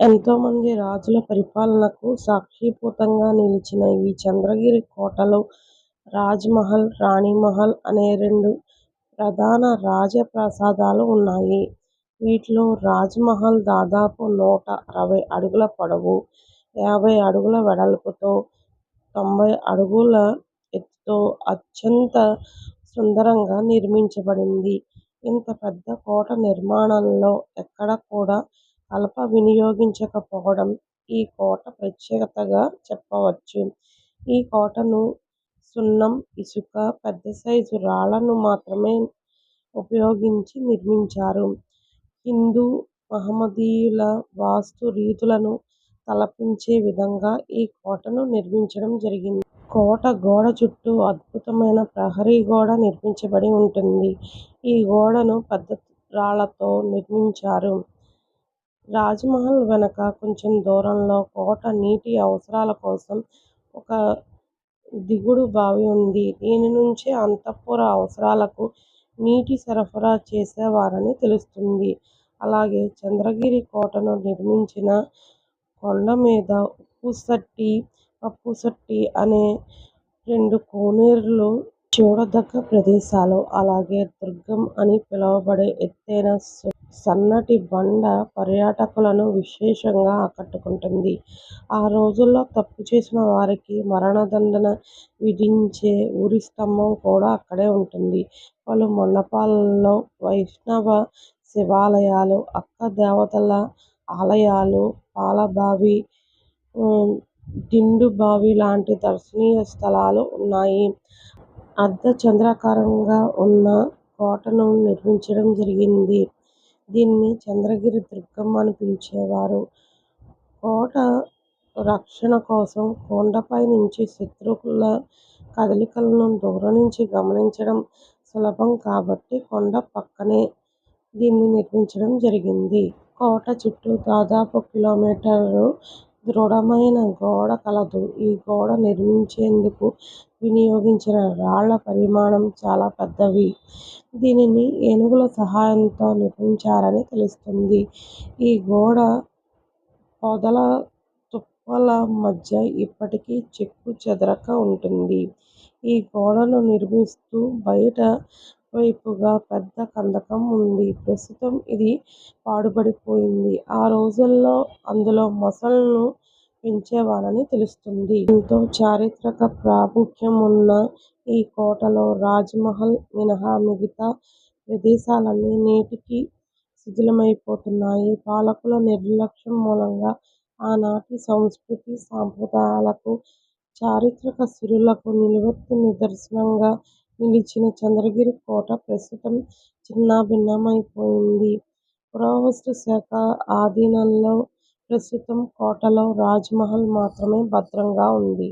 ఎంతోమంది రాజుల పరిపాలనకు సాక్షిభూతంగా నిలిచిన ఈ చంద్రగిరి కోటలో రాజ్మహల్ రాణిమహల్ అనే రెండు ప్రధాన రాజప్రాసాదాలు ఉన్నాయి. వీటిలో రాజ్మహల్ దాదాపు నూట అరవై అడుగుల పొడవు, యాభై అడుగుల వెడల్పుతో, తొంభై అడుగుల ఎత్తుతో అత్యంత సుందరంగా నిర్మించబడింది. ఇంత పెద్ద కోట నిర్మాణంలో ఎక్కడా కూడా కలప వినియోగించకపోవడం ఈ కోట ప్రత్యేకతగా చెప్పవచ్చు. ఈ కోటను సున్నం, ఇసుక, పెద్ద సైజు రాళ్ళను మాత్రమే ఉపయోగించి నిర్మించారు. హిందూ, మహమ్మదీయుల వాస్తు రీతులను తలపించే విధంగా ఈ కోటను నిర్మించడం జరిగింది. కోట గోడ చుట్టూ అద్భుతమైన ప్రహరీ గోడ నిర్మించబడి ఉంటుంది. ఈ గోడను పెద్ద రాళ్ళతో నిర్మించారు. రాజమహల్ వెనక వెనుక కొంచెం దూరంలో కోట నీటి అవసరాల కోసం ఒక దిగుడు బావి ఉంది. దీని నుంచే అంతఃపుర అవసరాలకు నీటి సరఫరా చేసేవారని తెలుస్తుంది. అలాగే చంద్రగిరి కోటను నిర్మించిన కొండ మీద ఉప్పుసట్టి పప్పుసట్టి అనే రెండు కోనేరులు చూడదగ్గ ప్రదేశాలు. అలాగే దుర్గం అని పిలువబడే ఎత్తైన సన్నటి బండ పర్యాటకులను విశేషంగా ఆకట్టుకుంటుంది. ఆ రోజుల్లో తప్పు చేసిన వారికి మరణదండన విధించే ఉరిస్తంభం కూడా అక్కడే ఉంటుంది. పలు మండపాలలో వైష్ణవ శివాలయాలు, అక్క దేవతల ఆలయాలు, పాలబావి, దిండు బావి లాంటి దర్శనీయ స్థలాలు ఉన్నాయి. అర్ధ చంద్రాకారంగా ఉన్న కోటను నిర్మించడం జరిగింది. దీన్ని చంద్రగిరి దుర్గం అని పిలిచేవారు. కోట రక్షణ కోసం కొండపై నుంచి శత్రువుల కదలికలను దూరం నుంచి గమనించడం సులభం కాబట్టి కొండ పక్కనే దీన్ని నిర్మించడం జరిగింది. కోట చుట్టూ దాదాపు కిలోమీటరు దృఢమైన గోడ కలదు. ఈ గోడ నిర్మించేందుకు వినియోగించిన రాళ్ళ పరిమాణం చాలా పెద్దవి. దీనిని ఏనుగుల సహాయంతో నిర్మించారని తెలుస్తుంది. ఈ గోడ పొదల తుప్పల మధ్య ఇప్పటికీ చెక్కు చెదరక ఉంటుంది. ఈ గోడను నిర్మిస్తూ బయట వైపుగా పెద్ద కందకం ఉంది. ప్రస్తుతం ఇది పాడుబడిపోయింది. ఆ రోజుల్లో అందులో మొసళ్ళను పెంచేవారని తెలుస్తుంది. ఎంతో చారిత్రక ప్రాముఖ్యం ఉన్న ఈ కోటలో రాజ్మహల్ మినహా మిగతా ప్రదేశాలన్నీ నేటికీ శిథిలమైపోతున్నాయి. పాలకుల నిర్లక్ష్యం మూలంగా ఆనాటి సంస్కృతీ సంప్రదాయాలకు, చారిత్రక సిరులకు నిలువెత్తు నిదర్శనంగా నిలిచిన చంద్రగిరి కోట ప్రస్తుతం చిన్నాభిన్నమైపోయింది. పురావస్తు శాఖ ఆధీనంలో ప్రస్తుతం కోటలో రాజ్ మహల్ మాత్రమే భద్రంగా ఉంది.